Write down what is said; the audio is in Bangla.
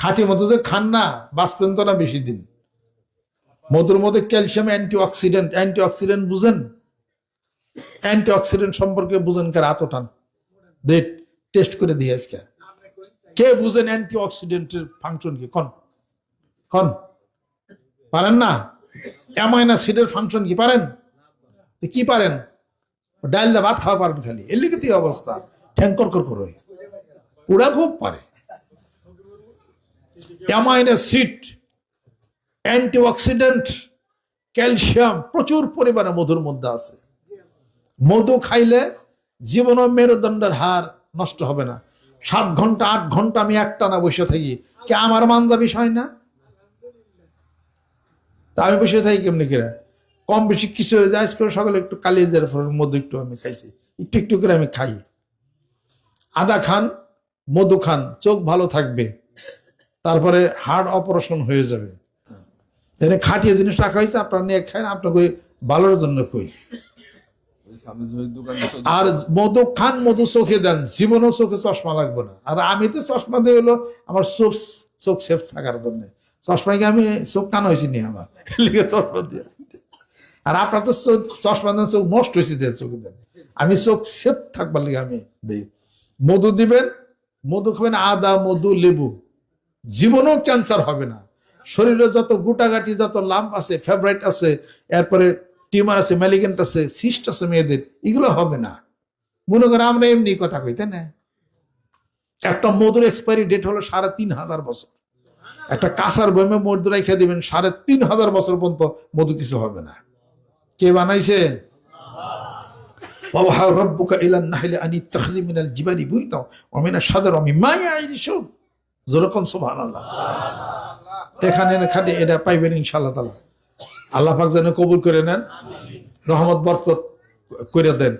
খাঁটি মতো যে খান না, বাঁচবেন তো না বেশি দিন। মধুর মধ্যে calcium antioxidant antioxidant বুঝেন? অ্যান্টি অক্সিডেন্ট সম্পর্কে বুঝেন কার ওঠান। দে টেস্ট করে দিয়ে আজকে। কে বুঝেন অ্যান্টি অক্সিডেন্টের ফাংশন কি? কন। কন। পারেন না? অ্যামাইনা সিডের ফাংশন কি? পারেন? কি পারেন? ডাইল দা ভাত খাওয়া পারেন খালি। এর লিখে অবস্থা। ঠ্যাঙ্কর কর করে ওরা খুব পারে। অ্যামাইনা সিড অ্যান্টিঅক্সিডেন্ট ক্যালসিয়াম প্রচুর পরিমাণে মধুর মধ্যে আছে। মধু খাইলে জীবন মেরুদণ্ডের হার নষ্ট হবে না। সাত ঘণ্টা, আট ঘণ্টা আমি একটানা বসে থাকি। কে আমার মানজা বিষয় না? তা আমি বসে থাকি কেমনি করে? কম বেশি কিছু হয়ে যায়, আজকে সকালে একটু কালিয়ে দেওয়ার মধু একটু আমি খাইছি। একটু একটু করে আমি খাই। আদা খান, মধু খান, চোখ ভালো থাকবে। তারপরে হার্ট অপারেশন হয়ে যাবে। এখানে খাটিয়ে জিনিস রাখা হয়েছে, আপনার নিয়ে খায় না আপনাকে ভালোর জন্য কই। আর মধু খান, মধু চোখে দেন, জীবনও চোখে চশমা লাগবে না। আর আমি তো চশমা দিয়ে হলো আমার চোখ চোখ সেফ থাকার জন্য। চশমা কি আমি চোখ কান হয়েছি নি আমার? লিখে চশমা দিয়ে। আর আপনার তো চশমা দেন, চোখ নষ্ট হয়েছে দিয়ে চোখে দেন। আমি চোখ সেফ থাকবার লিগে আমি দিই। মধু দিবেন, মধু খাবেন আদা, মধু, লেবু। জীবনও ক্যান্সার হবে না। শরীরে যত গুটাগাটি যত লাম্প আছে ফেভারাইট আছে, এরপরে টিউমার আছে ম্যালিগেন্ট আছে সিস্ট আছে মেয়েদের, এগুলো হবে না। মনে করে আমরা এমনি কথা কই না? একটা মধুর এক্সপায়ারি ডেট হলো সাড়ে তিন হাজার বছর। একটা কাঁচার বয়মে মধু রেখে দিবেন, সাড়ে তিন হাজার বছর পর্যন্ত মধু কিছু হবে না। কে বানাইছে? বাবা রব্বুকা ইলান নাহলে আনি তাহলিমিনাল জীবানি বুঝতাম অমিনা সাদার আমি মায়া আইরিসব যেরকম সোভান আল্লাহ এখানে খালি এটা পাইবেন ইনশাল্লাহ তালা আল্লাহ পাক যেন কবুল করে নেন, রহমত, বরকত করে দেন।